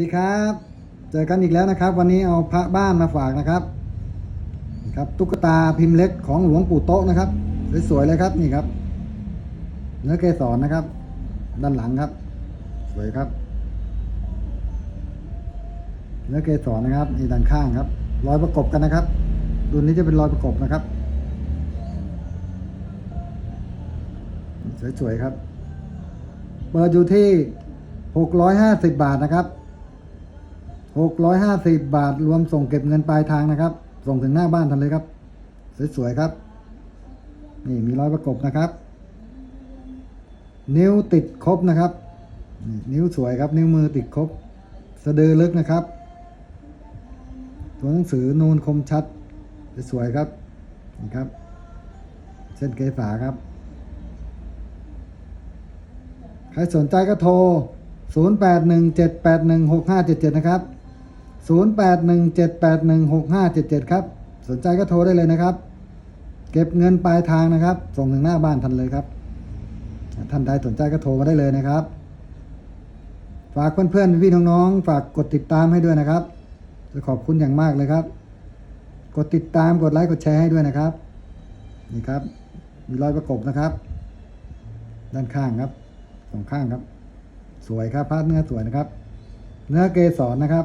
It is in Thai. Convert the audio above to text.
สวัสดีครับ เจอกันอีกแล้วนะครับ วันนี้เอาพระบ้านมาฝากนะครับครับตุ๊กตาพิมพ์เล็กของหลวงปู่โต๊ะนะครับสวยๆเลยครับนี่ครับ เนื้อเกสรนะครับ ด้านหลังครับ สวยครับ เนื้อเกสรนะครับนี่ด้านข้างครับรอยประกบกันนะครับรุ่นนี้จะเป็นรอยประกบนะครับ สวยๆครับเปิดอยู่ที่ 650 บาทนะครับ 650 บาทรวมส่งเก็บเงินปลายทางนะครับ ส่งถึงหน้าบ้านทันเลยครับ สวยๆครับ นี่มีร้อยประกบนะครับ นิ้วติดครบนะครับ นิ้วสวยครับ นิ้วมือติดครบ สะดือลึกนะครับ ตัวหนังสือนูนคมชัด สวยๆครับนี่ครับ เส้นเกษาครับ ใครสนใจก็โทร 0817816577 นะครับ 0817816577 ครับ สนใจก็โทรได้เลยนะครับ เก็บเงินปลายทางนะครับ ส่งถึงหน้าบ้านทันเลยครับ ท่านใดสนใจก็โทรมาได้เลยนะครับ ฝากเพื่อนๆพี่น้องๆฝากกดติดตามให้ด้วยนะครับ จะขอบคุณอย่างมากเลยครับ กดติดตามกดไลค์กดแชร์ให้ด้วยนะครับ นี่ครับ มีรอยประกบนะครับ ด้านข้างครับสองข้างครับ สวยครับพาดเนื้อสวยนะครับ เนื้อเกสรนะครับ